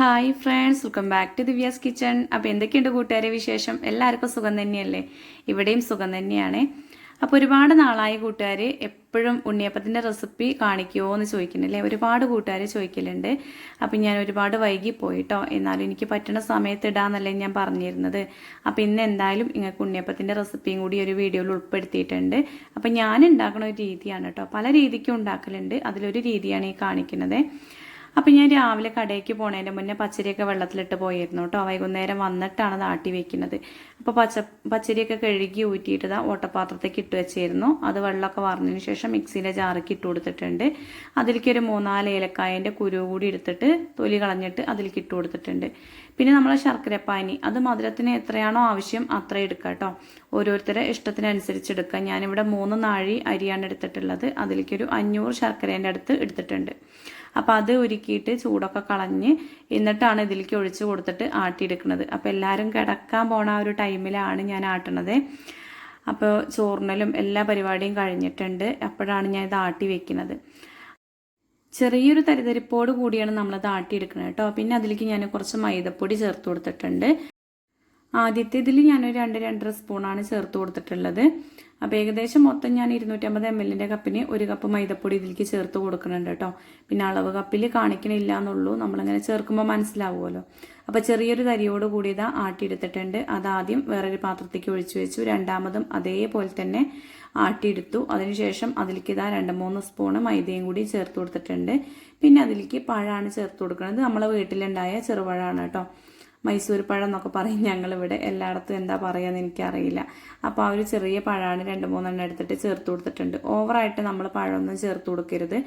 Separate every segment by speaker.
Speaker 1: Hi friends welcome back to Divya's kitchen അപ്പോൾ എന്തൊക്കെയുണ്ട് കൂട്ടുകാരെ വിശേഷം? എല്ലാവർക്കും സുഖം തന്നെയല്ലേ? ഇവിടെയും സുഖം തന്നെയാണ്. അപ്പോൾ ഒരുപാട് നാളായി കൂട്ടുകാർ എപ്പോഴും ഉണ്ണിയപ്പത്തിന്റെ റെസിപ്പി കാണിക്കുമോ എന്ന് ചോദിക്കുന്നില്ലേ? ഒരുപാട് കൂട്ടുകാർ ചോദിക്കലുണ്ട്. അപ്പം ഞാൻ ഒരുപാട് വൈകി പോയിട്ടോ. എന്നാലും എനിക്ക് പറ്റുന്ന സമയത്ത് ഇടാന്നല്ലേ ഞാൻ പറഞ്ഞിരുന്നത്. അപ്പോൾ ഇന്ന് എന്തായാലും നിങ്ങൾക്ക് ഉണ്ണിയപ്പത്തിന്റെ റെസിപ്പിയും കൂടി ഒരു വീഡിയോയിൽ ഉൾപ്പെടുത്തിയിട്ടുണ്ട്. അപ്പോൾ ഞാൻ ഉണ്ടാക്കുന്ന ഒരു രീതിയാണ് കേട്ടോ. പല രീതിക്കും ഉണ്ടാക്കലുണ്ട്. അതിലൊരു രീതിയാണ് ഈ കാണിക്കുന്നത്. അപ്പം ഞാൻ രാവിലെ കടയ്ക്ക് പോണതിന്റെ മുന്നേ പച്ചരിയൊക്കെ വെള്ളത്തിലിട്ട് പോയിരുന്നു കേട്ടോ വൈകുന്നേരം വന്നിട്ടാണ് ആട്ടി വെക്കുന്നത്. അപ്പോൾ പച്ച പച്ചരിയൊക്കെ കഴുകി ഊറ്റിയിട്ട് ഇതാ ഓട്ടപാത്രത്തേക്ക് ഇട്ട് വെച്ചിരുന്നു. അത് വെള്ളമൊക്കെ വറഞ്ഞതിന് ശേഷം മിക്സിയിലെ ജാറിക്ക് ഇട്ട് കൊടുത്തിട്ടുണ്ട്. അതിലേക്ക് ഒരു മൂന്നാൽ ഏലക്കായന്റെ കുരു കൂടി എടുത്തിട്ട് തൊലി കളഞ്ഞിട്ട് അതിലേക്ക് ഇട്ട് കൊടുത്തിട്ടുണ്ട്. പിന്നെ നമ്മൾ ശർക്കരപ്പാനി അത് മധുരത്തിന് എത്രയാണോ ആവശ്യം അത്ര എടുക്കുക കേട്ടോ ഓരോരുത്തരുടെ ഇഷ്ടത്തിനനുസരിച്ച് എടുക്കുക ഞാനിവിടെ മൂന്ന് നാഴി അരിയാണ് എടുത്തിട്ടുള്ളത്. അതിലേക്ക് ഒരു അഞ്ഞൂറ് ശർക്കരേന്റെ അടുത്ത് എടുത്തിട്ടുണ്ട്. അപ്പോൾ അത് ഒരുക്കിയിട്ട് ചൂടൊക്കെ കളഞ്ഞ് എന്നിട്ടാണ് ഇതിലേക്ക് ഒഴിച്ച് കൊടുത്തിട്ട് ആട്ടിയെടുക്കുന്നത്. അപ്പോൾ എല്ലാവരും കിടക്കാൻ പോണ ഒരു ടൈമിലാണ് ഞാൻ ആട്ടണത്. അപ്പോൾ ചോറിനലും എല്ലാ പരിപാടിയും കഴിഞ്ഞിട്ടുണ്ട്. അപ്പോഴാണ് ഞാൻ ഇത് ആട്ടി വെക്കുന്നത്. ചെറിയൊരു തരിതരിപ്പോട് കൂടിയാണ് നമ്മളത് ആട്ടിയെടുക്കുന്നത് കേട്ടോ. പിന്നെ അതിലേക്ക് ഞാൻ കുറച്ച് മൈദപ്പൊടി ചേർത്ത് കൊടുത്തിട്ടുണ്ട്. ആദ്യത്തെ ഇതിൽ ഞാനൊരു രണ്ട് രണ്ടര സ്പൂണാണ് ചേർത്ത് കൊടുത്തിട്ടുള്ളത്. അപ്പോൾ ഏകദേശം മൊത്തം ഞാൻ ഇരുന്നൂറ്റമ്പത് എം എല്ലിന്റെ കപ്പിന് ഒരു കപ്പ് മൈദപ്പൊടി ഇതിലേക്ക് ചേർത്ത് കൊടുക്കുന്നുണ്ട് കേട്ടോ. പിന്നെ അളവ് കപ്പിൽ കാണിക്കണില്ല എന്നുള്ളൂ. നമ്മളിങ്ങനെ ചേർക്കുമ്പോൾ മനസ്സിലാവുമല്ലോ. അപ്പോൾ ചെറിയൊരു തരിയോട് കൂടി ഇതാ ആട്ടിയെടുത്തിട്ടുണ്ട്. അതാദ്യം വേറൊരു പാത്രത്തേക്ക് ഒഴിച്ചു വെച്ചു. രണ്ടാമതും അതേപോലെ തന്നെ ആട്ടിയെടുത്തു. അതിനുശേഷം അതിലേക്ക് ഇതാ രണ്ട് മൂന്ന് സ്പൂണ് മൈദയും കൂടി ചേർത്ത് കൊടുത്തിട്ടുണ്ട്. പിന്നെ അതിലേക്ക് പഴമാണ് ചേർത്ത് കൊടുക്കുന്നത്. നമ്മളെ വീട്ടിലുണ്ടായ ചെറുപഴമാണ് കേട്ടോ. മൈസൂർ പഴം എന്നൊക്കെ പറയും ഞങ്ങളിവിടെ. എല്ലായിടത്തും എന്താ പറയുകയെന്ന് എനിക്കറിയില്ല. അപ്പോൾ ആ ഒരു ചെറിയ പഴമാണ് രണ്ട് മൂന്നെണ്ണം എടുത്തിട്ട് ചേർത്ത് കൊടുത്തിട്ടുണ്ട്. ഓവറായിട്ട് നമ്മൾ പഴമൊന്നും ചേർത്ത് കൊടുക്കരുത്.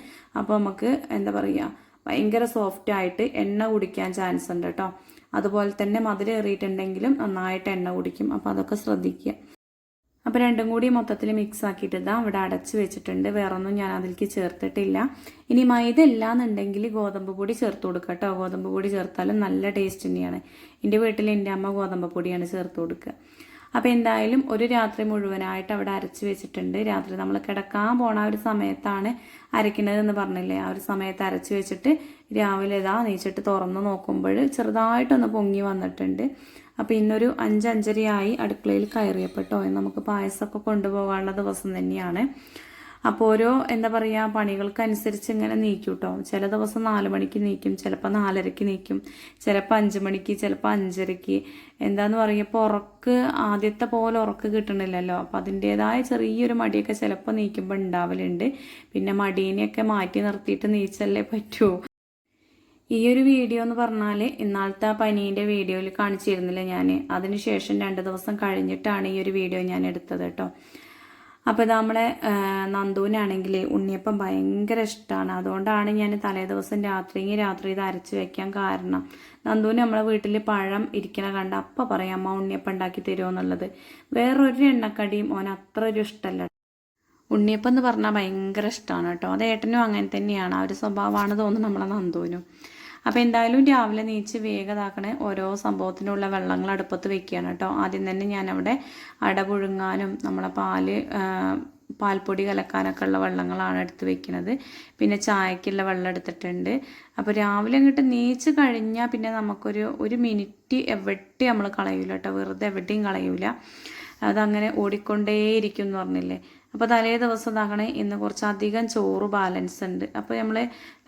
Speaker 1: അപ്പോൾ നമുക്ക് എന്താ പറയുക ഭയങ്കര സോഫ്റ്റ് ആയിട്ട് എണ്ണ കുടിക്കാൻ ചാൻസ് ഉണ്ട് കേട്ടോ അതുപോലെ തന്നെ മധുരം ഏറിയിട്ടുണ്ടെങ്കിലും നന്നായിട്ട് എണ്ണ കുടിക്കും. അപ്പോൾ അതൊക്കെ ശ്രദ്ധിക്കുക. അപ്പോൾ രണ്ടും കൂടി മൊത്തത്തിൽ മിക്സ് ആക്കിയിട്ട് ഇതാ ഇവിടെ അടച്ച് വെച്ചിട്ടുണ്ട്. വേറൊന്നും ഞാൻ അതിലേക്ക് ചേർത്തിട്ടില്ല. ഇനി മൈദ ഇല്ലാന്നുണ്ടെങ്കിൽ ഗോതമ്പ് പൊടി ചേർത്ത് കൊടുക്കുക കേട്ടോ. ഗോതമ്പ് പൊടി ചേർത്താലും നല്ല ടേസ്റ്റ് തന്നെയാണ്. എന്റെ വീട്ടിൽ എന്റെ അമ്മ ഗോതമ്പ് പൊടിയാണ് ചേർത്ത് കൊടുക്കുക അപ്പോൾ എന്തായാലും ഒരു രാത്രി മുഴുവനായിട്ട് അവിടെ അരച്ച് വെച്ചിട്ടുണ്ട്. രാത്രി നമ്മൾ കിടക്കാൻ പോണ ഒരു സമയത്താണ് അരയ്ക്കുന്നത് പറഞ്ഞില്ലേ? ആ ഒരു സമയത്ത് അരച്ച് വെച്ചിട്ട് രാവിലെ ഇതാ നീച്ചിട്ട് തുറന്ന് നോക്കുമ്പോൾ ചെറുതായിട്ടൊന്ന് പൊങ്ങി വന്നിട്ടുണ്ട്. അപ്പോൾ ഇന്നൊരു അഞ്ചഞ്ചരയായി അടുക്കളയിൽ കയറിയപ്പെട്ടോ? നമുക്ക് പായസമൊക്കെ കൊണ്ടുപോകാനുള്ള ദിവസം തന്നെയാണ്. അപ്പോൾ ഓരോ എന്താ പറയുക പണികൾക്കനുസരിച്ച് ഇങ്ങനെ നീക്കും കേട്ടോ ചില ദിവസം നാല് മണിക്ക് നീക്കും ചിലപ്പോൾ നാലരയ്ക്ക് നീക്കും ചിലപ്പോൾ അഞ്ച് മണിക്ക് ചിലപ്പോൾ അഞ്ചരയ്ക്ക്. എന്താന്ന് പറയുമ്പോൾ ഉറക്ക് ആദ്യത്തെ പോലെ ഉറക്ക് കിട്ടണില്ലല്ലോ. അപ്പോൾ അതിന്റേതായ ചെറിയൊരു മടിയൊക്കെ ചിലപ്പോൾ നീക്കുമ്പോൾ ഉണ്ടാവലുണ്ട്. പിന്നെ മടീനെയൊക്കെ മാറ്റി നിർത്തിയിട്ട് നീച്ചല്ലേ പറ്റൂ. ഈ ഒരു വീഡിയോ എന്ന് പറഞ്ഞാൽ ഇന്നാളത്തെ ആ പനീന്റെ വീഡിയോയിൽ കാണിച്ചിരുന്നില്ല ഞാൻ അതിനുശേഷം രണ്ട് ദിവസം കഴിഞ്ഞിട്ടാണ് ഈ ഒരു വീഡിയോ ഞാൻ എടുത്തത് കേട്ടോ അപ്പോൾ നമ്മളെ നന്ദുവിനാണെങ്കിൽ ഉണ്ണിയപ്പം ഭയങ്കര ഇഷ്ടമാണ് അതുകൊണ്ടാണ് ഞാൻ തലേ ദിവസം രാത്രി രാത്രി ഇത് അരച്ച് വെക്കാൻ കാരണം. നന്ദുവിന് നമ്മളെ വീട്ടിൽ പഴം ഇരിക്കണ കണ്ട അപ്പം പറയാം അമ്മ ഉണ്ണിയപ്പം ഉണ്ടാക്കി തരുമോ എന്നുള്ളത്. വേറൊരു എണ്ണക്കടിയും ഓൻ അത്ര ഒരു ഇഷ്ടമല്ല ഉണ്ണിയപ്പം എന്ന് പറഞ്ഞാൽ ഭയങ്കര ഇഷ്ടമാണ് കേട്ടോ അത് ഏട്ടനും അങ്ങനെ തന്നെയാണ്. ആ ഒരു സ്വഭാവമാണ് തോന്നുന്നു നമ്മളെ നന്ദുവിനും. അപ്പോൾ എന്തായാലും രാവിലെ നീച്ച് വേഗതാക്കണ ഓരോ സംഭവത്തിനുള്ള വെള്ളങ്ങൾ അടുപ്പത്ത് വെക്കുകയാണ് കേട്ടോ. ആദ്യം തന്നെ ഞാനവിടെ അട പുഴുങ്ങാനും നമ്മളെ പാൽ പാൽപ്പൊടി കലക്കാനൊക്കെ ഉള്ള വെള്ളങ്ങളാണ് എടുത്ത് വെക്കുന്നത് പിന്നെ ചായക്കുള്ള വെള്ളം എടുത്തിട്ടുണ്ട്. അപ്പോൾ രാവിലെ അങ്ങോട്ട് നീച്ച് കഴിഞ്ഞാൽ പിന്നെ നമുക്കൊരു ഒരു മിനിറ്റ് എവിടെ നമ്മൾ കളയൂല കേട്ടോ. വെറുതെ എവിടെയും കളയൂല. അതങ്ങനെ ഓടിക്കൊണ്ടേയിരിക്കും എന്ന് പറഞ്ഞില്ലേ. അപ്പോൾ തലേ ദിവസം ഇതാകണേ ഇന്ന് കുറച്ചധികം ചോറ് ബാലൻസ് ഉണ്ട്. അപ്പോൾ നമ്മൾ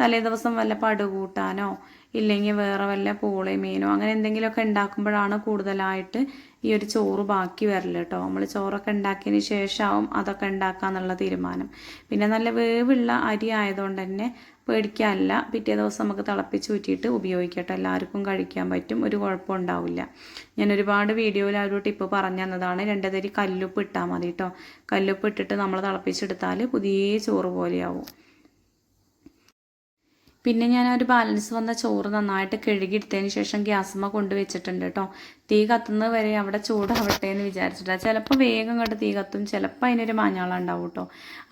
Speaker 1: തലേ ദിവസം വല്ല പടുകൂട്ടാനോ ഇല്ലെങ്കിൽ വേറെ വല്ല പൂളി മീനോ അങ്ങനെ എന്തെങ്കിലുമൊക്കെ ഉണ്ടാക്കുമ്പോഴാണ് കൂടുതലായിട്ട് ഈ ഒരു ചോറ് ബാക്കി വരൽ കേട്ടോ. നമ്മൾ ചോറൊക്കെ ഉണ്ടാക്കിയതിന് ശേഷമാവും അതൊക്കെ ഉണ്ടാക്കാന്നുള്ള തീരുമാനം. പിന്നെ നല്ല വേവുള്ള അരി ആയതുകൊണ്ട് തന്നെ പേടിക്കാനല്ല. പിറ്റേ ദിവസം നമുക്ക് തിളപ്പിച്ച് ഊറ്റിയിട്ട് ഉപയോഗിക്കട്ടെ. എല്ലാവർക്കും കഴിക്കാൻ പറ്റും. ഒരു കുഴപ്പം ഉണ്ടാവില്ല. ഞാൻ ഒരുപാട് വീഡിയോയിൽ ആ ഒരു ടിപ്പ് പറഞ്ഞു തന്നതാണ്. രണ്ട് തരി കല്ലുപ്പ് ഇട്ടാൽ മതി കേട്ടോ കല്ലുപ്പ് ഇട്ടിട്ട് നമ്മൾ തിളപ്പിച്ചെടുത്താൽ പുതിയ ചോറ് പോലെയാവും. പിന്നെ ഞാൻ ഒരു ബാലൻസ് വന്ന ചോറ് നന്നായിട്ട് കഴുകിയെടുത്തതിന് ശേഷം ഗ്യാസുമ്മ കൊണ്ടുവച്ചിട്ടുണ്ട് കേട്ടോ. തീ കത്തുന്നത് വരെ അവിടെ ചൂടാവട്ടെ എന്ന് വിചാരിച്ചിട്ടാണ് ചിലപ്പോൾ വേഗം കണ്ട് തീ കത്തും ചിലപ്പോൾ അതിനൊരു മാഞ്ഞാളം ഉണ്ടാവും കേട്ടോ.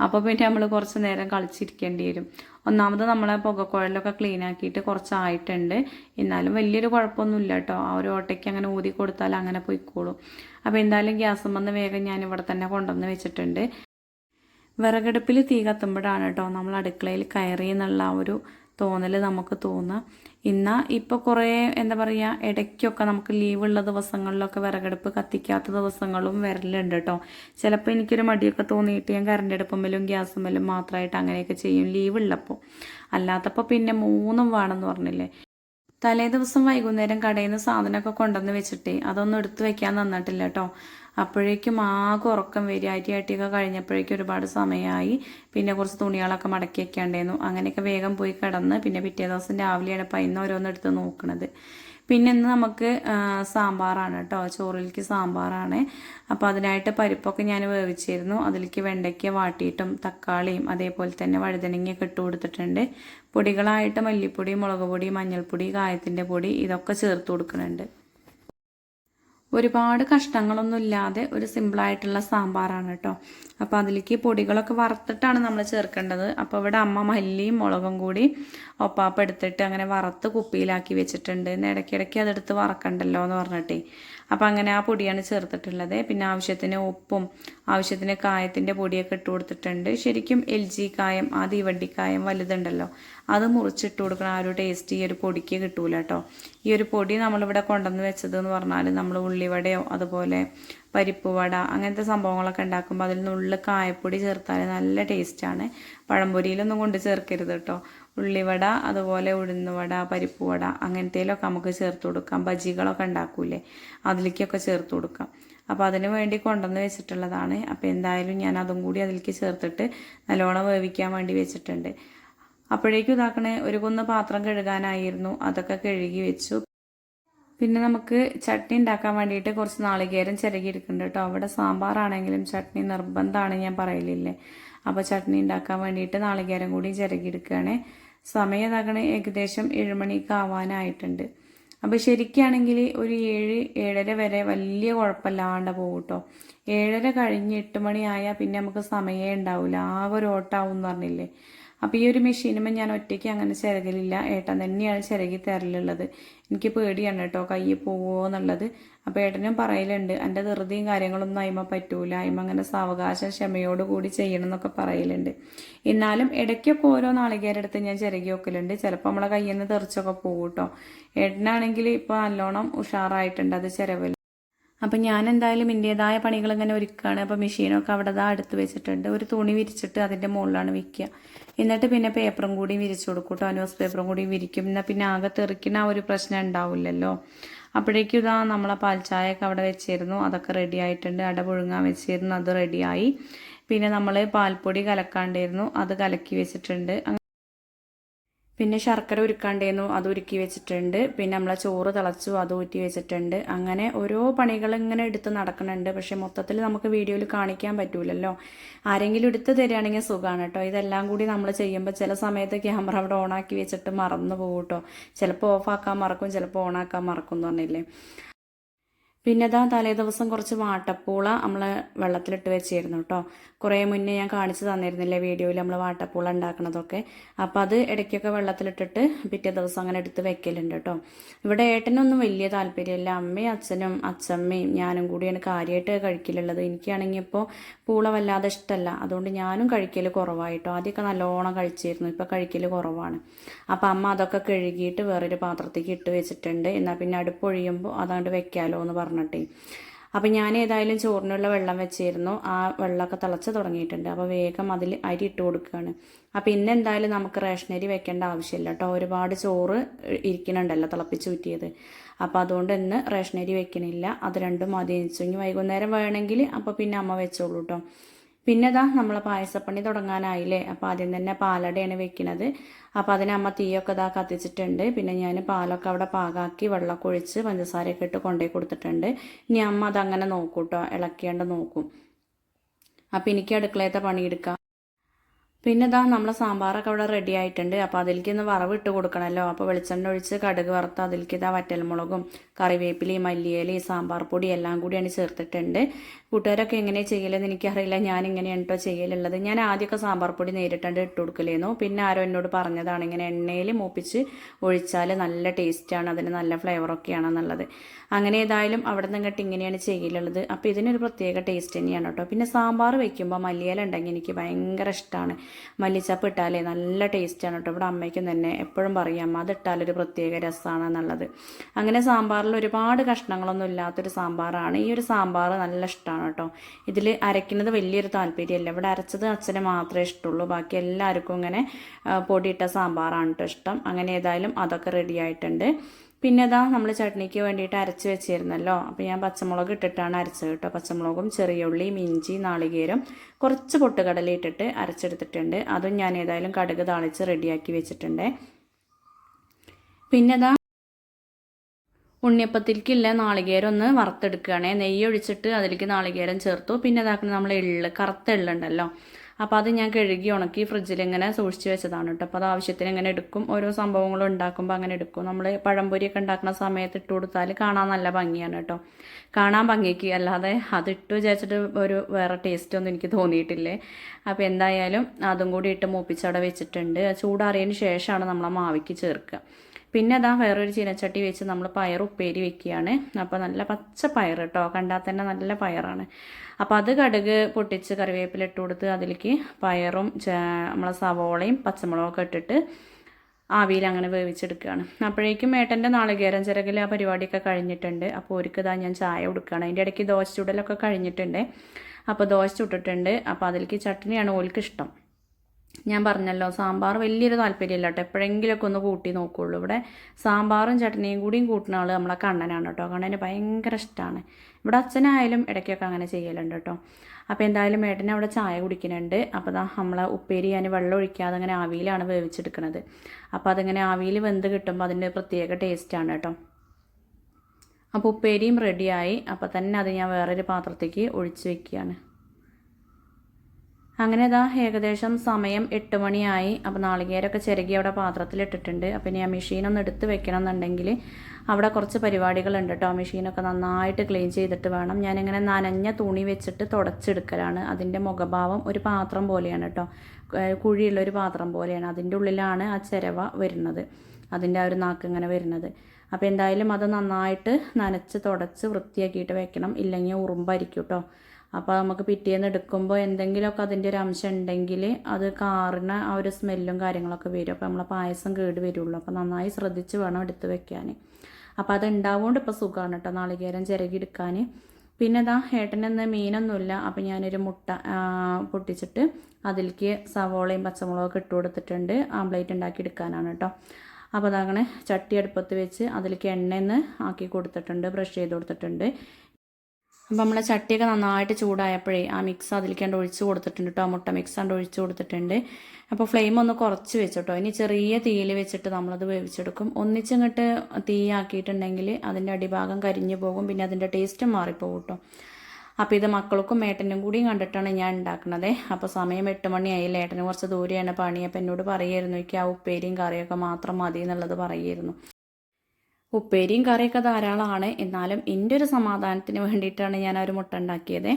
Speaker 1: അപ്പോൾ പിന്നെ നമ്മൾ കുറച്ച് നേരം കളിച്ചിരിക്കേണ്ടി വരും. ഒന്നാമത് നമ്മളെ പുകക്കുഴലൊക്കെ ക്ലീൻ ആക്കിയിട്ട് കുറച്ചായിട്ടുണ്ട്. എന്നാലും വലിയൊരു കുഴപ്പമൊന്നുമില്ല കേട്ടോ. ആ ഒരു ഓട്ടയ്ക്ക് അങ്ങനെ ഊതി കൊടുത്താൽ അങ്ങനെ പോയിക്കോളും. അപ്പോൾ എന്തായാലും ഗ്യാസും വന്ന് വേഗം ഞാൻ ഇവിടെ തന്നെ കൊണ്ടുവന്ന് വെച്ചിട്ടുണ്ട്. വിറകടുപ്പിൽ തീ കത്തുമ്പോഴാണ് കേട്ടോ നമ്മൾ അടുക്കളയിൽ കയറി എന്നുള്ള ആ ഒരു തോന്നൽ നമുക്ക് തോന്നുക ഇന്ന് ഇപ്പോൾ കുറേ എന്താ പറയുക ഇടയ്ക്കൊക്കെ നമുക്ക് ലീവുള്ള ദിവസങ്ങളിലൊക്കെ വിറകടുപ്പ് കത്തിക്കാത്ത ദിവസങ്ങളും വരലുണ്ട് കേട്ടോ ചിലപ്പോൾ എനിക്കൊരു മടിയൊക്കെ തോന്നിയിട്ട് ഞാൻ കറണ്ട് അടുപ്പമ്മലും ഗ്യാസുമ്മലും മാത്രമായിട്ട് അങ്ങനെയൊക്കെ ചെയ്യും ലീവുള്ളപ്പോൾ അല്ലാത്തപ്പോൾ പിന്നെ മൂന്നും വേണമെന്ന് പറഞ്ഞില്ലേ. തലേ ദിവസം വൈകുന്നേരം കടയിൽ നിന്ന് സാധനമൊക്കെ കൊണ്ടുവന്ന് വെച്ചിട്ടേ അതൊന്നും എടുത്തു വെക്കാൻ നന്നിട്ടില്ല കേട്ടോ അപ്പോഴേക്കും ആകെ ഉറക്കം വരിക അരിയാട്ടിയൊക്കെ കഴിഞ്ഞപ്പോഴേക്കും ഒരുപാട് സമയമായി. പിന്നെ കുറച്ച് തുണികളൊക്കെ മടക്കി വെക്കേണ്ടായിരുന്നു അങ്ങനെയൊക്കെ വേഗം പോയി കിടന്ന് പിന്നെ പിറ്റേ ദിവസം രാവിലെയാണ് ഇപ്പം ഇന്ന് ഓരോന്ന് എടുത്ത് നോക്കണത്. പിന്നെ ഇന്ന് നമുക്ക് സാമ്പാറാണ് കേട്ടോ. ചോറിലേക്ക് സാമ്പാറാണ്. അപ്പോൾ അതിനായിട്ട് പരിപ്പൊക്കെ ഞാൻ വേവിച്ചിരുന്നു. അതിലേക്ക് വെണ്ടയ്ക്ക വാട്ടിയിട്ടും തക്കാളിയും അതേപോലെ തന്നെ വഴുതനങ്ങയൊക്കെ ഇട്ട് കൊടുത്തിട്ടുണ്ട്. പൊടികളായിട്ട് മല്ലിപ്പൊടി മുളക് പൊടി മഞ്ഞൾപ്പൊടി കായത്തിന്റെ പൊടി ഇതൊക്കെ ചേർത്ത് കൊടുക്കുന്നുണ്ട്. ഒരുപാട് കഷ്ടങ്ങളൊന്നും ഇല്ലാതെ ഒരു സിമ്പിളായിട്ടുള്ള സാമ്പാറാണ് കേട്ടോ. അപ്പോൾ അതിലേക്ക് പൊടികളൊക്കെ വറുത്തിട്ടാണ് നമ്മൾ ചേർക്കേണ്ടത്. അപ്പോൾ ഇവിടെ അമ്മ മല്ലിയും മുളകും കൂടി ഒപ്പാപ്പ് എടുത്തിട്ട് അങ്ങനെ വറുത്ത് കുപ്പിയിലാക്കി വെച്ചിട്ടുണ്ട്. ഇടയ്ക്കിടയ്ക്ക് അതെടുത്ത് വറക്കണ്ടല്ലോ എന്ന് പറഞ്ഞിട്ടേ. അപ്പോൾ അങ്ങനെ ആ പൊടിയാണ് ചേർത്തിട്ടുള്ളത്. പിന്നെ ആവശ്യത്തിന് ഉപ്പും ആവശ്യത്തിന് കായത്തിന്റെ പൊടിയൊക്കെ ഇട്ട് കൊടുത്തിട്ടുണ്ട്. ശരിക്കും എൽ ജി കായം ആ തീവണ്ടിക്കായം വലുതുണ്ടല്ലോ അത് മുറിച്ചിട്ട് കൊടുക്കണം ആ ഒരു ടേസ്റ്റ് ഈ ഒരു പൊടിക്ക് കിട്ടൂല കേട്ടോ ഈ ഒരു പൊടി നമ്മളിവിടെ കൊണ്ടുവന്ന് വെച്ചത് എന്ന് പറഞ്ഞാൽ നമ്മൾ ഉള്ളിവടയോ അതുപോലെ പരിപ്പ് വട അങ്ങനത്തെ സംഭവങ്ങളൊക്കെ ഉണ്ടാക്കുമ്പോൾ അതിൽ നിന്നുള്ള കായപ്പൊടി ചേർത്താൽ നല്ല ടേസ്റ്റാണ് പഴംപൊരിയിലൊന്നും കൊണ്ട് ചേർക്കരുത് കേട്ടോ ഉള്ളിവട അതുപോലെ ഉഴുന്നുവട പരിപ്പ് വട അങ്ങനത്തേലൊക്കെ നമുക്ക് ചേർത്ത് കൊടുക്കാം. ബജികളൊക്കെ ഉണ്ടാക്കൂലേ? അതിലേക്കൊക്കെ ചേർത്ത് കൊടുക്കാം. അപ്പോൾ അതിന് വേണ്ടി കൊണ്ടുവന്ന് വെച്ചിട്ടുള്ളതാണ്. അപ്പോൾ എന്തായാലും ഞാൻ അതും കൂടി അതിലേക്ക് ചേർത്തിട്ട് നല്ലോണം വേവിക്കാൻ വേണ്ടി വെച്ചിട്ടുണ്ട്. അപ്പോഴേക്കും ഇതാക്കണേ ഒരു കുന്ന് പാത്രം കഴുകാനായിരുന്നു. അതൊക്കെ കഴുകി വെച്ചു. പിന്നെ നമുക്ക് ചട്നി ഉണ്ടാക്കാൻ വേണ്ടിയിട്ട് കുറച്ച് നാളികേരം ചിരകി എടുക്കുന്നുണ്ട് കേട്ടോ. അവിടെ സാമ്പാറാണെങ്കിലും ചട്നി നിർബന്ധമാണ് ഞാൻ പറയലില്ലേ. അപ്പോൾ ചട്നി ഉണ്ടാക്കാൻ വേണ്ടിയിട്ട് നാളികേരം കൂടി ചിരകി എടുക്കുകയാണ് സമയം ഇതാക്കണേ ഏകദേശം ഏഴുമണിക്ക് ആവാനായിട്ടുണ്ട്. അപ്പോൾ ശരിക്കാണെങ്കിൽ ഒരു ഏഴ് ഏഴര വരെ വലിയ കുഴപ്പമില്ലാണ്ട് പോകും കേട്ടോ ഏഴര കഴിഞ്ഞ് എട്ട് മണിയായാൽ പിന്നെ നമുക്ക് സമയമേ ഉണ്ടാവില്ല ആകെ ഒരു ഓട്ടാവും എന്ന് പറഞ്ഞില്ലേ? അപ്പോൾ ഈ ഒരു മെഷീനുമ്പോൾ ഞാൻ ഒറ്റയ്ക്ക് അങ്ങനെ ചിരകലില്ല. ഏട്ടൻ തന്നെയാണ് ചിരകി തരലുള്ളത്. എനിക്ക് പേടിയാണ് കേട്ടോ കയ്യിൽ പോവുമോ എന്നുള്ളത്. അപ്പോൾ ഏട്ടനും പറയലുണ്ട് എന്റെ ധൃതിയും കാര്യങ്ങളൊന്നും അയിമ പറ്റൂല. അയിമ അങ്ങനെ സാവകാശം ക്ഷമയോട് കൂടി ചെയ്യണം എന്നൊക്കെ പറയലുണ്ട്. എന്നാലും ഇടയ്ക്കൊക്കെ ഓരോ നാളികേരെടുത്ത് ഞാൻ ചിരകി വെക്കലുണ്ട്. ചിലപ്പോൾ നമ്മളെ കയ്യിൽ നിന്ന് തെറിച്ചൊക്കെ പോകും കേട്ടോ. ഏട്ടനാണെങ്കിൽ ഇപ്പോൾ നല്ലോണം ഉഷാറായിട്ടുണ്ട് അത് ചിരവൽ. അപ്പം ഞാൻ എന്തായാലും എന്റേതായ പണികൾ ഇങ്ങനെ ഒരുക്കുകയാണ് അപ്പോൾ മെഷീനൊക്കെ അവിടെ അടുത്ത് വെച്ചിട്ടുണ്ട്. ഒരു തുണി വിരിച്ചിട്ട് അതിന്റെ മുകളിലാണ് വിൽക്കുക എന്നിട്ട് പിന്നെ പേപ്പറും കൂടി വിരിച്ചു കൊടുക്കും ന്യൂസ് പേപ്പറും കൂടി വിരിക്കും. എന്നാൽ പിന്നെ ആകെ തെറിക്കുന്ന ഒരു പ്രശ്നം ഉണ്ടാവില്ലല്ലോ. അപ്പോഴേക്കും ഇതാ നമ്മളെ പാൽച്ചായൊക്കെ അവിടെ വെച്ചിരുന്നു. അതൊക്കെ റെഡി ആയിട്ടുണ്ട്. അട പുഴുങ്ങാൻ വെച്ചിരുന്നു. അത് റെഡിയായി പിന്നെ നമ്മൾ പാൽപ്പൊടി കലക്കാണ്ടിരുന്നു. അത് കലക്കി വെച്ചിട്ടുണ്ട്. പിന്നെ ശർക്കര ഉരുക്കാണ്ടേന്നു അത് ഉരുക്കി വെച്ചിട്ടുണ്ട്. പിന്നെ നമ്മളെ ചോറ് തിളച്ചു അത് ഊറ്റി വെച്ചിട്ടുണ്ട്. അങ്ങനെ ഓരോ പണികൾ ഇങ്ങനെ എടുത്ത് നടക്കുന്നുണ്ട്. പക്ഷെ മൊത്തത്തിൽ നമുക്ക് വീഡിയോയിൽ കാണിക്കാൻ പറ്റൂലല്ലോ. ആരെങ്കിലും എടുത്ത് തരികയാണെങ്കിൽ സുഖമാണ് കേട്ടോ. ഇതെല്ലാം കൂടി നമ്മൾ ചെയ്യുമ്പോൾ ചില സമയത്ത് ക്യാമറ അവിടെ ഓണാക്കി വെച്ചിട്ട് മറന്നു പോകും കേട്ടോ. ചിലപ്പോൾ ഓഫാക്കാൻ മറക്കും ചിലപ്പോൾ ഓണാക്കാൻ മറക്കും എന്ന് പറഞ്ഞില്ലേ. പിന്നെ ഇതാ തലേ ദിവസം കുറച്ച് വാട്ടപ്പൂള നമ്മൾ വെള്ളത്തിലിട്ട് വെച്ചിരുന്നു കേട്ടോ കുറേ മുന്നേ ഞാൻ കാണിച്ചു തന്നിരുന്നില്ലേ വീഡിയോയിൽ നമ്മൾ വാട്ടപ്പൂള ഉണ്ടാക്കണതൊക്കെ. അപ്പം അത് ഇടയ്ക്കൊക്കെ വെള്ളത്തിലിട്ടിട്ട് പിറ്റേ ദിവസം അങ്ങനെ എടുത്ത് വെക്കലുണ്ട് കേട്ടോ ഇവിടെ ഏട്ടനൊന്നും വലിയ താല്പര്യമില്ല. അമ്മയും അച്ഛനും അച്ഛമ്മയും ഞാനും കൂടിയാണ് കാര്യമായിട്ട് കഴിക്കലുള്ളത്. എനിക്കാണെങ്കിൽ ഇപ്പോൾ പൂള വല്ലാതെ ഇഷ്ടമല്ല അതുകൊണ്ട് ഞാനും കഴിക്കൽ കുറവായിട്ടോ. ആദ്യമൊക്കെ നല്ലോണം കഴിച്ചിരുന്നു. ഇപ്പോൾ കഴിക്കൽ കുറവാണ്. അപ്പം അമ്മ അതൊക്കെ കഴുകിയിട്ട് വേറൊരു പാത്രത്തേക്ക് ഇട്ട് വെച്ചിട്ടുണ്ട്. എന്നാൽ പിന്നെ അടുപ്പൊഴിയുമ്പോൾ അതങ്ങോട്ട് വെക്കാലോ എന്ന് പറഞ്ഞിട്ടേ. അപ്പം ഞാൻ ഏതായാലും ചോറിനുള്ള വെള്ളം വെച്ചിരുന്നു. ആ വെള്ളമൊക്കെ തിളച്ച് തുടങ്ങിയിട്ടുണ്ട്. അപ്പോൾ വേഗം അതിൽ അരി ഇട്ട് കൊടുക്കുകയാണ്. അപ്പം ഇന്ന് എന്തായാലും നമുക്ക് റേഷനരി വെക്കേണ്ട ആവശ്യമില്ല കേട്ടോ. ഒരുപാട് ചോറ് ഇരിക്കണുണ്ടല്ലോ തിളപ്പിച്ച് ഊറ്റിയത്. അപ്പോൾ അതുകൊണ്ട് ഇന്ന് റേഷനരി വെക്കണില്ല. അത് രണ്ടും മതി. ഇനി വൈകുന്നേരം വേണമെങ്കിൽ അപ്പോൾ പിന്നെ അമ്മ വെച്ചോളൂ കേട്ടോ. പിന്നെ ഇതാ നമ്മളെ പായസപ്പണി തുടങ്ങാനായില്ലേ. അപ്പോൾ ആദ്യം തന്നെ പാലടയാണ് വെക്കുന്നത് അപ്പോൾ അതിന് അമ്മ തീയൊക്കെ ഇതാ കത്തിച്ചിട്ടുണ്ട്. പിന്നെ ഞാൻ പാലൊക്കെ അവിടെ പാകാക്കി വെള്ളമൊക്കെ ഒഴിച്ച് പഞ്ചസാരയൊക്കെ ഇട്ട് കൊണ്ടുപോയി കൊടുത്തിട്ടുണ്ട്. ഇനി അമ്മ അതങ്ങനെ നോക്കൂട്ടോ. ഇളക്കേണ്ട നോക്കും. അപ്പോൾ എനിക്ക് അടുക്കളയത്തെ പണിയെടുക്കാം പിന്നെ ഇതാ നമ്മളെ സാമ്പാറൊക്കെ അവിടെ റെഡി ആയിട്ടുണ്ട്. അപ്പോൾ അതിലേക്ക് ഒന്ന് വറവ് ഇട്ട് കൊടുക്കണമല്ലോ അപ്പോൾ വെളിച്ചെണ്ണ ഒഴിച്ച് കടുക് വറുത്ത് അതിലേക്ക് ഇതാ വറ്റൽമുളകും കറിവേപ്പിലയും മല്ലിയിലയും സാമ്പാർ പൊടി എല്ലാം കൂടിയാണ് ചേർത്തിട്ടുണ്ട്. കൂട്ടുകാരൊക്കെ എങ്ങനെയാണ് ചെയ്യലെന്ന് എനിക്കറിയില്ല. ഞാൻ ഇങ്ങനെയാണ് കേട്ടോ ചെയ്യലുള്ളത്. ഞാൻ ആദ്യമൊക്കെ സാമ്പാർ പൊടി നേരിട്ടുണ്ട് ഇട്ട് കൊടുക്കലേന്നു. പിന്നെ ആരോ എന്നോട് പറഞ്ഞതാണ് ഇങ്ങനെ എണ്ണയിൽ മൂപ്പിച്ച് ഒഴിച്ചാൽ നല്ല ടേസ്റ്റാണ് അതിന് നല്ല ഫ്ലേവറൊക്കെയാണെന്നുള്ളത് അങ്ങനെ ഏതായാലും അവിടെ നിന്ന് ഇങ്ങോട്ട് ഇങ്ങനെയാണ് ചെയ്യലുള്ളത്. അപ്പോൾ ഇതിനൊരു പ്രത്യേക ടേസ്റ്റ് തന്നെയാണ് കേട്ടോ പിന്നെ സാമ്പാർ വെക്കുമ്പോൾ മല്ലിയില ഉണ്ടെങ്കിൽ എനിക്ക് ഭയങ്കര ഇഷ്ടമാണ് മല്ലിച്ചപ്പ് ഇട്ടാലേ നല്ല ടേസ്റ്റാണ് കേട്ടോ ഇവിടെ അമ്മയ്ക്കും തന്നെ എപ്പോഴും പറയാം അതിട്ടാലൊരു പ്രത്യേക രസമാണ് എന്നുള്ളത്. അങ്ങനെ സാമ്പാറിൽ ഒരുപാട് കഷ്ണങ്ങളൊന്നും ഇല്ലാത്തൊരു സാമ്പാറാണ്. ഈ ഒരു സാമ്പാർ നല്ല ഇഷ്ടമാണ് കേട്ടോ ഇതിൽ അരയ്ക്കുന്നത് വലിയൊരു താല്പര്യമല്ല. ഇവിടെ അരച്ചത് അച്ഛനെ മാത്രമേ ഇഷ്ടമുള്ളൂ. ബാക്കി എല്ലാവർക്കും ഇങ്ങനെ പൊടിയിട്ട സാമ്പാറാണ് കേട്ടോ ഇഷ്ടം. അങ്ങനെ ഏതായാലും അതൊക്കെ റെഡി ആയിട്ടുണ്ട്. പിന്നെ ഇതാ നമ്മൾ ചട്നിക്ക് വേണ്ടിയിട്ട് അരച്ച് വെച്ചിരുന്നല്ലോ. അപ്പോൾ ഞാൻ പച്ചമുളക് ഇട്ടിട്ടാണ് അരച്ചത് കേട്ടോ. പച്ചമുളകും ചെറിയ ഉള്ളിയും ഇഞ്ചി നാളികേരം കുറച്ച് പൊട്ടുകടല ഇട്ടിട്ട് അരച്ചെടുത്തിട്ടുണ്ട്. അതും ഞാൻ ഏതായാലും കടുക് താളിച്ച് റെഡിയാക്കി വെച്ചിട്ടുണ്ട്. പിന്നെ ഇതാ ഉണ്ണിയപ്പത്തിലേക്കില്ല നാളികേരം ഒന്ന് വറുത്തെടുക്കുകയാണേ. നെയ്യ് ഒഴിച്ചിട്ട് അതിലേക്ക് നാളികേരം ചേർത്തു. പിന്നെ ഇതാക്കുന്നത് നമ്മൾ എള്ള് കറുത്ത എള്ളുണ്ടല്ലോ അപ്പോൾ അത് ഞാൻ കഴുകി ഉണക്കി ഫ്രിഡ്ജിൽ ഇങ്ങനെ സൂക്ഷിച്ച് വെച്ചതാണ് കേട്ടോ. അപ്പോൾ അത് ആവശ്യത്തിന് ഇങ്ങനെ എടുക്കും. ഓരോ സംഭവങ്ങളും ഉണ്ടാക്കുമ്പോൾ അങ്ങനെ എടുക്കും. നമ്മൾ പഴംപൊരിയൊക്കെ ഉണ്ടാക്കുന്ന സമയത്ത് ഇട്ട് കൊടുത്താൽ കാണാൻ നല്ല ഭംഗിയാണ് കേട്ടോ. കാണാൻ ഭംഗിക്ക്. അല്ലാതെ അതിട്ട് വിചാരിച്ചിട്ട് ഒരു വേറെ ടേസ്റ്റ് ഒന്നും എനിക്ക് തോന്നിയിട്ടില്ലേ. അപ്പോൾ എന്തായാലും അതും കൂടി ഇട്ട് മൂപ്പിച്ചവിടെ വെച്ചിട്ടുണ്ട്. ചൂടാറിയതിന് ശേഷമാണ് നമ്മൾ ആ മാവിക്ക് ചേർക്കുക. പിന്നെ അതാ വേറൊരു ചീനച്ചട്ടി വെച്ച് നമ്മൾ പയർ ഉപ്പേരി വെക്കുകയാണ്. അപ്പോൾ നല്ല പച്ച പയർ കേട്ടോ കണ്ടാൽ തന്നെ നല്ല പയറാണ്. അപ്പോൾ അത് കടുക് പൊട്ടിച്ച് കറിവേപ്പില ഇട്ട് കൊടുത്ത് അതിലേക്ക് പയറും നമ്മളെ സവോളയും പച്ചമുളകൊക്കെ ഇട്ടിട്ട് ആവിയിൽ അങ്ങനെ വേവിച്ചെടുക്കുകയാണ്. അപ്പോഴേക്കും ഏട്ടന്റെ നാളികേരം ചിറകിൽ ആ പരിപാടിയൊക്കെ കഴിഞ്ഞിട്ടുണ്ട്. അപ്പോൾ ഒരുക്ക് ഞാൻ ചായ കൊടുക്കുകയാണ്. അതിന്റെ ഇടയ്ക്ക് ദോശ ചുടലൊക്കെ കഴിഞ്ഞിട്ടുണ്ട്. അപ്പോൾ ദോശ ചുട്ടിട്ടുണ്ട്. അപ്പോൾ അതിലേക്ക് ചട്നിയാണ് ഓൽക്ക് ഇഷ്ടം ഞാൻ പറഞ്ഞല്ലോ സാമ്പാർ വലിയൊരു താല്പര്യമില്ല കേട്ടോ. എപ്പോഴെങ്കിലുമൊക്കെ ഒന്ന് കൂട്ടി നോക്കുകയുള്ളൂ ഇവിടെ സാമ്പാറും ചട്നിയും കൂടിയും കൂട്ടുന്ന ആൾ നമ്മളെ കണ്ണനാണ് കേട്ടോ. കണ്ണന് ഭയങ്കര ഇഷ്ടമാണ് ഇവിടെ അച്ഛനായാലും ഇടയ്ക്കൊക്കെ അങ്ങനെ ചെയ്യലുണ്ട് കേട്ടോ. അപ്പോൾ എന്തായാലും ഏട്ടന് അവിടെ ചായ കുടിക്കുന്നുണ്ട്. അപ്പോൾ ദാ നമ്മളെ ഉപ്പേരി ഞാൻ വെള്ളം ഒഴിക്കാതെ അങ്ങനെ ആവിയിലാണ് വേവിച്ചെടുക്കുന്നത്. അപ്പോൾ അതിങ്ങനെ ആവിയിൽ വെന്ത് കിട്ടുമ്പോൾ അതിന്റെ പ്രത്യേക ടേസ്റ്റാണ് കേട്ടോ. അപ്പോൾ ഉപ്പേരിയും റെഡിയായി അപ്പോൾ തന്നെ അത് ഞാൻ വേറൊരു പാത്രത്തേക്ക് ഒഴിച്ച് വെക്കുകയാണ്. അങ്ങനെ ഇതാ ഏകദേശം സമയം എട്ട് മണിയായി. അപ്പോൾ നാളികേരമൊക്കെ ചിരകി അവിടെ പാത്രത്തിലിട്ടിട്ടുണ്ട്. അപ്പോൾ ഇനി ആ മെഷീനൊന്ന് എടുത്ത് വെക്കണം എന്നുണ്ടെങ്കിൽ അവിടെ കുറച്ച് പരിപാടികളുണ്ട് കേട്ടോ. മെഷീനൊക്കെ നന്നായിട്ട് ക്ലീൻ ചെയ്തിട്ട് വേണം. ഞാനിങ്ങനെ നനഞ്ഞ തുണി വെച്ചിട്ട് തുടച്ചെടുക്കലാണ്. അതിന്റെ മുഖഭാവം ഒരു പാത്രം പോലെയാണ് കേട്ടോ. കുഴിയുള്ള ഒരു പാത്രം പോലെയാണ്. അതിന്റെ ഉള്ളിലാണ് ആ ചിരവ വരുന്നത്. അതിന്റെ ആ ഒരു നാക്ക് ഇങ്ങനെ വരുന്നത്. അപ്പോൾ എന്തായാലും അത് നന്നായിട്ട് നനച്ച് തുടച്ച് വൃത്തിയാക്കിയിട്ട് വെക്കണം. ഇല്ലെങ്കിൽ ഉറുമ്പായിരിക്കും കേട്ടോ. അപ്പോൾ നമുക്ക് പിറ്റേന്ന് എടുക്കുമ്പോൾ എന്തെങ്കിലുമൊക്കെ അതിന്റെ ഒരു അംശം ഉണ്ടെങ്കിൽ അത് കാറിന് ആ ഒരു സ്മെല്ലും കാര്യങ്ങളൊക്കെ വരും. അപ്പോൾ നമ്മളെ പായസം കേട് വരുള്ളൂ. അപ്പോൾ നന്നായി ശ്രദ്ധിച്ച് വേണം എടുത്ത് വെക്കാൻ അപ്പോൾ അത് ഉണ്ടാവുകൊണ്ട് ഇപ്പോൾ സുഖമാണ് കേട്ടോ നാളികേരം ചിരകി എടുക്കാൻ പിന്നെ ഇതാ ഏട്ടനെന്ന് മീനൊന്നുമില്ല അപ്പോൾ ഞാനൊരു മുട്ട പൊട്ടിച്ചിട്ട് അതിലേക്ക് സവോളയും പച്ചമുളകൊക്കെ ഇട്ട് കൊടുത്തിട്ടുണ്ട്. ആംപ്ലേറ്റ് ഉണ്ടാക്കി എടുക്കാനാണ് കേട്ടോ അപ്പോൾ അതങ്ങനെ ചട്ടി അടുപ്പത്ത് വെച്ച് അതിലേക്ക് എണ്ണയെന്ന് ആക്കി കൊടുത്തിട്ടുണ്ട്. ബ്രഷ് ചെയ്ത് കൊടുത്തിട്ടുണ്ട്. അപ്പോൾ നമ്മളെ ചട്ടിയൊക്കെ നന്നായിട്ട് ചൂടായപ്പോഴേ ആ മിക്സ് അതിലേക്കാണ്ട് ഒഴിച്ച് കൊടുത്തിട്ടുണ്ട് കേട്ടോ മുട്ട മിക്സ് കണ്ട് ഒഴിച്ച് കൊടുത്തിട്ടുണ്ട്. അപ്പോൾ ഫ്ലെയിം ഒന്ന് കുറച്ച് വെച്ചോട്ടോ. ഇനി ചെറിയ തീയിൽ വെച്ചിട്ട് നമ്മളത് വേവിച്ചെടുക്കും. ഒന്നിച്ചങ്ങോട്ട് തീ ആക്കിയിട്ടുണ്ടെങ്കിൽ അതിന്റെ അടിഭാഗം കരിഞ്ഞു പോകും. പിന്നെ അതിന്റെ ടേസ്റ്റ് മാറിപ്പോകും കേട്ടോ അപ്പോൾ ഇത് മക്കൾക്കും ഏട്ടനും കൂടിയും കണ്ടിട്ടാണ് ഞാൻ ഉണ്ടാക്കുന്നത് അപ്പോൾ സമയം എട്ട് മണിയായില്ല ഏട്ടന് കുറച്ച് ദൂരെയാണ് പണി. അപ്പോൾ എന്നോട് പറയായിരുന്നു എനിക്ക് ആ ഉപ്പേരിയും കറിയൊക്കെ മാത്രം മതി എന്നുള്ളത് പറയായിരുന്നു. ഉപ്പേരിയും കറിയൊക്കെ ധാരാളമാണ്. എന്നാലും എന്റെ ഒരു സമാധാനത്തിന് വേണ്ടിയിട്ടാണ് ഞാൻ ആ ഒരു മുട്ട ഉണ്ടാക്കിയത്.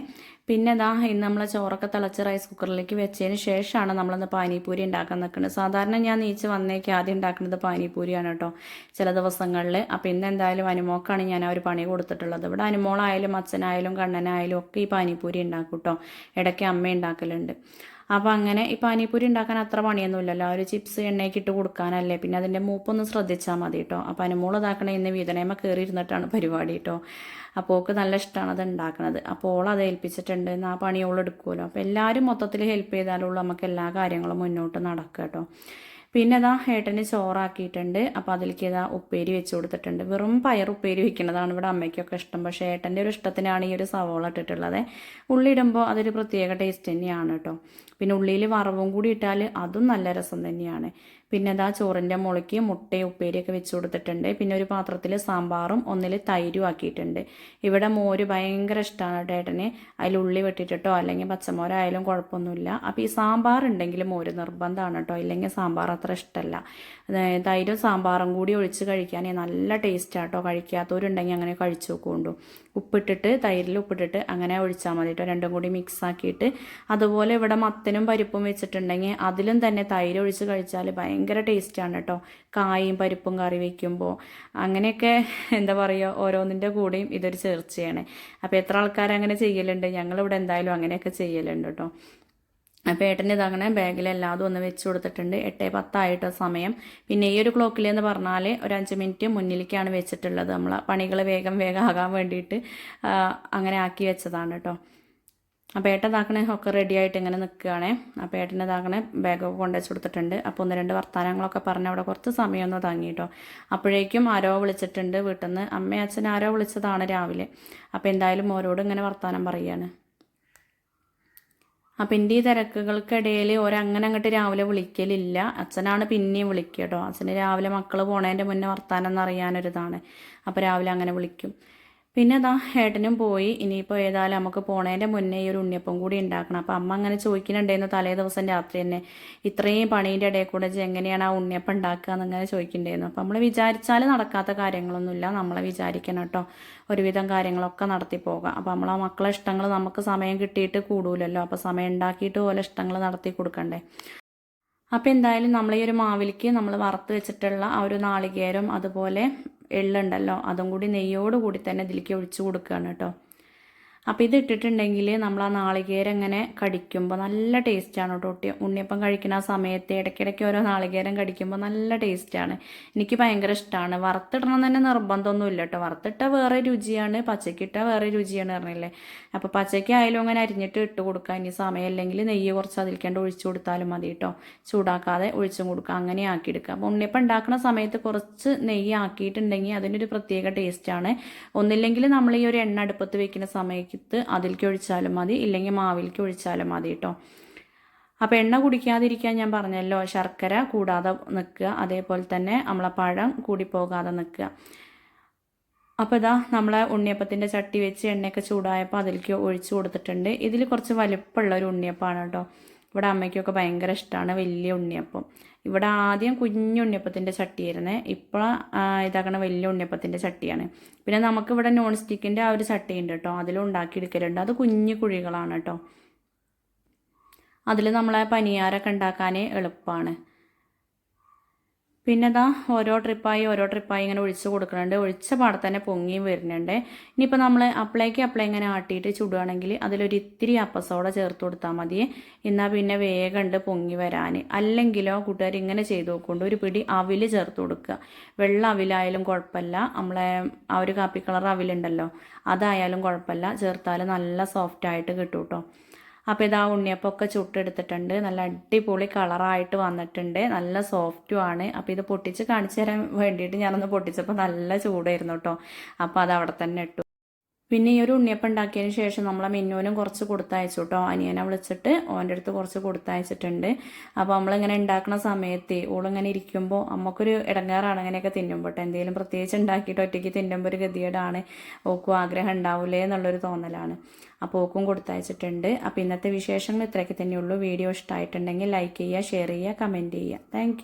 Speaker 1: പിന്നെ ഇതാ ഇന്ന് നമ്മൾ ചോറൊക്കെ തിളച്ച് റൈസ് കുക്കറിലേക്ക് വെച്ചതിന് ശേഷമാണ് നമ്മളിന്ന് പാനിപ്പൂരി ഉണ്ടാക്കാൻ നിൽക്കുന്നത്. സാധാരണ ഞാൻ നീച്ച് വന്നേക്ക് ആദ്യം ഉണ്ടാക്കുന്നത് പാനിപ്പൂരിയാണ് കേട്ടോ ചില ദിവസങ്ങളിൽ അപ്പോൾ ഇന്ന് എന്തായാലും അനുമോക്കാണ് ഞാൻ ആ ഒരു പണി കൊടുത്തിട്ടുള്ളത്. ഇവിടെ അനുമോളായാലും അച്ഛനായാലും കണ്ണനായാലും ഒക്കെ ഈ പാനിപ്പൂരി ഉണ്ടാക്കും കേട്ടോ. ഇടയ്ക്ക് അമ്മ ഉണ്ടാക്കലുണ്ട്. അപ്പോൾ അങ്ങനെ ഈ പാനിപ്പൂരി ഉണ്ടാക്കാൻ അത്ര പണിയൊന്നുമില്ലല്ലോ. ഒരു ചിപ്സ് എണ്ണയ്ക്ക് ഇട്ട് കൊടുക്കാനല്ലേ. പിന്നെ അതിന്റെ മൂപ്പൊന്ന് ശ്രദ്ധിച്ചാൽ മതി കേട്ടോ അപ്പോൾ അനുമോൾ ഇതാക്കണ ഇന്ന് വീതനേമ കയറി ഇരുന്നിട്ടാണ് പരിപാടി കേട്ടോ അപ്പോൾ ഓൾക്ക് നല്ല ഇഷ്ടമാണ് അത് ഉണ്ടാക്കുന്നത് അപ്പോൾ ഓൾ അത് ഏൽപ്പിച്ചിട്ടുണ്ട്. ആ പണി ഓൾ എടുക്കുമല്ലോ അപ്പോൾ എല്ലാവരും മൊത്തത്തിൽ ഹെൽപ്പ് ചെയ്താലുള്ളൂ നമുക്ക് എല്ലാ കാര്യങ്ങളും മുന്നോട്ട് നടക്കുക കേട്ടോ പിന്നെ ഇതാ ഏട്ടന് ചോറാക്കിയിട്ടുണ്ട്. അപ്പോൾ അതിലേക്ക് ഇതാ ഉപ്പേരി വെച്ച് കൊടുത്തിട്ടുണ്ട്. വെറും പയർ ഉപ്പേരി വെക്കുന്നതാണ് ഇവിടെ അമ്മയ്ക്കൊക്കെ ഇഷ്ടം. പക്ഷേ ഏട്ടന്റെ ഒരു ഇഷ്ടത്തിനാണ് ഈ ഒരു സവോള ഇട്ടിട്ടുള്ളത്. ഉള്ളി ഇടുമ്പോൾ അതൊരു പ്രത്യേക ടേസ്റ്റ് തന്നെയാണ് കേട്ടോ. പിന്നെ ഉള്ളിയിൽ വറവും കൂടി ഇട്ടാൽ അതും നല്ല രസം തന്നെയാണ്. പിന്നെ അതാ ചോറിന്റെ മുളയ്ക്ക് മുട്ടയും ഉപ്പേരിയൊക്കെ വെച്ച് കൊടുത്തിട്ടുണ്ട്. പിന്നെ ഒരു പാത്രത്തിൽ സാമ്പാറും ഒന്നിൽ തൈരും ആക്കിയിട്ടുണ്ട്. ഇവിടെ മോര് ഭയങ്കര ഇഷ്ടമാണ് ഏട്ടന്. അതിൽ ഉള്ളി വെട്ടിയിട്ടോ അല്ലെങ്കിൽ പച്ചമോരായാലും കുഴപ്പമൊന്നുമില്ല. അപ്പോൾ ഈ സാമ്പാർ ഉണ്ടെങ്കിൽ മോര് നിർബന്ധമാണ് കേട്ടോ. ഇല്ലെങ്കിൽ സാമ്പാർ അത്ര ഇഷ്ടമല്ല. തൈരും സാമ്പാറും കൂടി ഒഴിച്ച് കഴിക്കാൻ നല്ല ടേസ്റ്റാണ് കേട്ടോ. കഴിക്കാത്തവരുണ്ടെങ്കിൽ അങ്ങനെ കഴിച്ചു നോക്കുകൊണ്ടു ഉപ്പിട്ടിട്ട് തൈരിൽ ഉപ്പിട്ടിട്ട് അങ്ങനെ ഒഴിച്ചാൽ മതി കേട്ടോ. രണ്ടും കൂടി മിക്സ് ആക്കിയിട്ട്. അതുപോലെ ഇവിടെ മത്തനും പരിപ്പും വെച്ചിട്ടുണ്ടെങ്കിൽ അതിലും തന്നെ തൈര് ഒഴിച്ച് കഴിച്ചാൽ ഭയങ്കര ടേസ്റ്റാണ് കേട്ടോ കായും പരിപ്പും കറി വയ്ക്കുമ്പോൾ അങ്ങനെയൊക്കെ എന്താ പറയുക ഓരോന്നിന്റെ കൂടെയും ഇതൊരു ചേർച്ചയാണ്. അപ്പോൾ എത്ര ആൾക്കാർ അങ്ങനെ ചെയ്യലുണ്ട്? ഞങ്ങളിവിടെ എന്തായാലും അങ്ങനെയൊക്കെ ചെയ്യലുണ്ട് കേട്ടോ അപ്പോൾ ഏട്ടന്റെ ഇതങ്ങനെ ബാഗിൽ എല്ലാതും ഒന്ന് വെച്ച് കൊടുത്തിട്ടുണ്ട്. എട്ടേ പത്തായിട്ടോ സമയം. പിന്നെ ഈ ഒരു ക്ലോക്കിൽ എന്ന് പറഞ്ഞാൽ ഒരു അഞ്ച് മിനിറ്റ് മുന്നിലേക്കാണ് വെച്ചിട്ടുള്ളത്. നമ്മൾ പണികൾ വേഗം വേഗം ആകാൻ വേണ്ടിയിട്ട് അങ്ങനെ ആക്കി വെച്ചതാണ് കേട്ടോ അപ്പോൾ ഏട്ടൻ ഇതാക്കണേ ഒക്കെ റെഡി ആയിട്ട് ഇങ്ങനെ നിൽക്കുകയാണേ. അപ്പോൾ ഇതാക്കണേ ബാഗൊക്കെ കൊണ്ടുവച്ച് കൊടുത്തിട്ടുണ്ട്. അപ്പോൾ ഒന്ന് രണ്ട് വർത്തമാനങ്ങളൊക്കെ പറഞ്ഞ് അവിടെ കുറച്ച് സമയമൊന്ന് തങ്ങി കേട്ടോ അപ്പോഴേക്കും ആരോ വിളിച്ചിട്ടുണ്ട് വീട്ടിൽ നിന്ന് അമ്മയും അച്ഛൻ ആരോ വിളിച്ചതാണ് രാവിലെ. അപ്പോൾ എന്തായാലും ഓരോട് ഇങ്ങനെ വർത്തമാനം പറയുകയാണ് അപ്പം എന്റെ ഈ തിരക്കുകൾക്കിടയിൽ ഒരങ്ങനെ അങ്ങോട്ട് രാവിലെ വിളിക്കലില്ല. അച്ഛനാണ് പിന്നെയും വിളിക്കുക കേട്ടോ അച്ഛന് രാവിലെ മക്കൾ പോണതിന്റെ മുന്നേ വർത്താനം എന്നറിയാനൊരിതാണ്. അപ്പോൾ രാവിലെ അങ്ങനെ വിളിക്കും. പിന്നെ അതാ ഏട്ടനും പോയി. ഇനിയിപ്പോൾ ഏതായാലും നമുക്ക് പോണേന്റെ മുന്നേ ഈ ഒരു ഉണ്ണിയപ്പം കൂടി ഉണ്ടാക്കണം അപ്പം അമ്മ അങ്ങനെ ചോദിക്കുന്നുണ്ടായിരുന്നു തലേ ദിവസം രാത്രി തന്നെ ഇത്രയും പണീന്റെ ഇടയിൽ കൂടെ എങ്ങനെയാണ് ആ ഉണ്ണിയപ്പം ഉണ്ടാക്കുക എന്നിങ്ങനെ ചോദിക്കുന്നുണ്ടായിരുന്നു. അപ്പം നമ്മൾ വിചാരിച്ചാൽ നടക്കാത്ത കാര്യങ്ങളൊന്നുമില്ല. നമ്മളെ വിചാരിക്കണം കേട്ടോ ഒരുവിധം കാര്യങ്ങളൊക്കെ നടത്തി പോകാം. അപ്പം നമ്മളെ മക്കളെ ഇഷ്ടങ്ങൾ നമുക്ക് സമയം കിട്ടിയിട്ട് കൂടൂലല്ലോ. അപ്പോൾ സമയം ഉണ്ടാക്കിയിട്ട് പോലെ ഇഷ്ടങ്ങൾ നടത്തി കൊടുക്കണ്ടേ. അപ്പോൾ എന്തായാലും നമ്മൾ ഈ ഒരു മാവിലേക്ക് നമ്മൾ വറുത്ത് വെച്ചിട്ടുള്ള ആ ഒരു നാളികേരം അതുപോലെ എള്ളുണ്ടല്ലോ അതും കൂടി നെയ്യോട് കൂടി തന്നെ ഇതിലേക്ക് ഒഴിച്ചു കൊടുക്കുകയാണ് കേട്ടോ. അപ്പോൾ ഇത് ഇട്ടിട്ടുണ്ടെങ്കിൽ നമ്മൾ ആ നാളികേരം ഇങ്ങനെ കടിക്കുമ്പോൾ നല്ല ടേസ്റ്റാണ് കേട്ടോ ഒട്ടി. ഉണ്ണിയപ്പം കഴിക്കുന്ന ആ സമയത്ത് ഇടയ്ക്കിടയ്ക്ക് ഓരോ നാളികേരം കടിക്കുമ്പോൾ നല്ല ടേസ്റ്റാണ്. എനിക്ക് ഭയങ്കര ഇഷ്ടമാണ് വറുത്തിടണം തന്നെ നിർബന്ധമൊന്നുമില്ല കേട്ടോ വറുത്തിട്ട വേറെ രുചിയാണ് പച്ചക്കിട്ട വേറെ രുചിയാണ് പറഞ്ഞില്ലേ. അപ്പോൾ പച്ചയ്ക്ക് ആയാലും അങ്ങനെ അരിഞ്ഞിട്ട് ഇട്ട് കൊടുക്കുക ഇനി സമയമില്ലെങ്കിൽ നെയ്യ് കുറച്ച് അതിൽക്കേണ്ട ഒഴിച്ചു കൊടുത്താലും മതി കേട്ടോ ചൂടാക്കാതെ ഒഴിച്ചും കൊടുക്കുക അങ്ങനെ ആക്കിയെടുക്കുക അപ്പോൾ ഉണ്ണിയപ്പം ഉണ്ടാക്കുന്ന സമയത്ത് കുറച്ച് നെയ്യ് ആക്കിയിട്ടുണ്ടെങ്കിൽ അതിനൊരു പ്രത്യേക ടേസ്റ്റാണ്. ഒന്നില്ലെങ്കിൽ നമ്മൾ ഈ ഒരു എണ്ണ അടുപ്പത്ത് വെക്കുന്ന സമയത്ത് അതിലേക്ക് ഒഴിച്ചാലും മതി ഇല്ലെങ്കിൽ മാവിലേക്ക് ഒഴിച്ചാലും മതി കേട്ടോ അപ്പോൾ എണ്ണ കുടിക്കാതിരിക്കാൻ ഞാൻ പറഞ്ഞല്ലോ ശർക്കര കൂടാതെ നിൽക്കുക അതേപോലെ തന്നെ നമ്മളെ പഴം കൂടിപ്പോകാതെ നിൽക്കുക. അപ്പോൾ ഇതാ നമ്മളെ ഉണ്ണിയപ്പത്തിന്റെ ചട്ടി വെച്ച് എണ്ണയൊക്കെ ചൂടായപ്പോൾ അതിലേക്ക് ഒഴിച്ചു കൊടുത്തിട്ടുണ്ട്. ഇതിൽ കുറച്ച് വലിപ്പമുള്ള ഒരു ഉണ്ണിയപ്പമാണ് കേട്ടോ ഇവിടെ അമ്മയ്ക്കൊക്കെ ഭയങ്കര ഇഷ്ടമാണ് വലിയ ഉണ്ണിയപ്പം. ഇവിടെ ആദ്യം കുഞ്ഞു ഉണ്ണിയപ്പത്തിന്റെ ചട്ടിയായിരുന്നു. ഇപ്പോൾ ഇതാക്കണ വലിയ ഉണ്ണിയപ്പത്തിന്റെ ചട്ടിയാണ്. പിന്നെ നമുക്കിവിടെ നോൺ സ്റ്റിക്കിന്റെ ആ ഒരു ചട്ടിയുണ്ട് കേട്ടോ. അതിൽ ഉണ്ടാക്കിയെടുക്കലുണ്ട്. അത് കുഞ്ഞു കുഴികളാണ് കേട്ടോ. അതിൽ നമ്മളെ പനിയാരൊക്കെ ഉണ്ടാക്കാൻ എളുപ്പമാണ്. പിന്നെ ഇതാ ഓരോ ട്രിപ്പായി ഓരോ ട്രിപ്പായി ഇങ്ങനെ ഒഴിച്ച് കൊടുക്കുന്നുണ്ട് ഒഴിച്ച പാടെ തന്നെ പൊങ്ങിയും വരുന്നുണ്ട്. ഇനിയിപ്പോൾ നമ്മൾ അപ്ലൈക്ക് അപ്ലൈ ഇങ്ങനെ ആട്ടിയിട്ട് ചുടുകയാണെങ്കിൽ അതിലൊരു ഇത്തിരി അപ്പസോട ചേർത്ത് കൊടുത്താൽ മതി. എന്നാൽ പിന്നെ വേഗം ഉണ്ട് പൊങ്ങി വരാൻ അല്ലെങ്കിലോ കൂട്ടുകാർ ഇങ്ങനെ ചെയ്ത് നോക്കുകൊണ്ട് ഒരു പിടി അവിൽ ചേർത്ത് കൊടുക്കുക വെള്ള അവിലായാലും കുഴപ്പമില്ല നമ്മളെ ആ ഒരു കാപ്പി കളർ അവിലുണ്ടല്ലോ അതായാലും കുഴപ്പമില്ല ചേർത്താൽ നല്ല സോഫ്റ്റായിട്ട് കിട്ടും കേട്ടോ അപ്പോൾ ഇതാ ഉണ്ണിയപ്പമൊക്കെ ചുട്ടെടുത്തിട്ടുണ്ട്. നല്ല അടിപൊളി കളറായിട്ട് വന്നിട്ടുണ്ട്. നല്ല സോഫ്റ്റും ആണ്. അപ്പോൾ ഇത് പൊട്ടിച്ച് കാണിച്ചു തരാൻ വേണ്ടിയിട്ട് ഞാനൊന്ന് പൊട്ടിച്ചപ്പോൾ നല്ല ചൂടായിരുന്നു കേട്ടോ അപ്പോൾ അത് അവിടെ തന്നെ ഇട്ടു. പിന്നെ ഈ ഒരു ഉണ്ണിയപ്പം ഉണ്ടാക്കിയതിന് ശേഷം നമ്മളെ മെന്നുവിനും കുറച്ച് കൊടുത്തയച്ചു കേട്ടോ അനിയനെ വിളിച്ചിട്ട് ഓന്റെ അടുത്ത് കുറച്ച് കൊടുത്തയച്ചിട്ടുണ്ട്. അപ്പോൾ നമ്മളിങ്ങനെ ഉണ്ടാക്കുന്ന സമയത്ത് ഓളിങ്ങനെ ഇരിക്കുമ്പോൾ നമുക്കൊരു ഇടങ്ങാറാണ് അങ്ങനെയൊക്കെ തിന്നുമ്പോൾ കേട്ടോ എന്തെങ്കിലും പ്രത്യേകിച്ച് ഉണ്ടാക്കിയിട്ട് ഒറ്റയ്ക്ക് തിന്നുമ്പോൾ ഒരു ഗതികേടാണ്. ഓക്കും ആഗ്രഹം ഉണ്ടാവില്ലേ എന്നുള്ളൊരു തോന്നലാണ്. അപ്പോൾ ഓക്കും കൊടുത്തയച്ചിട്ടുണ്ട്. അപ്പോൾ ഇന്നത്തെ വിശേഷങ്ങൾ ഇത്രയൊക്കെ തന്നെയുള്ളൂ. വീഡിയോ ഇഷ്ടമായിട്ടുണ്ടെങ്കിൽ ലൈക്ക് ചെയ്യുക ഷെയർ ചെയ്യുക കമന്റ് ചെയ്യുക. താങ്ക്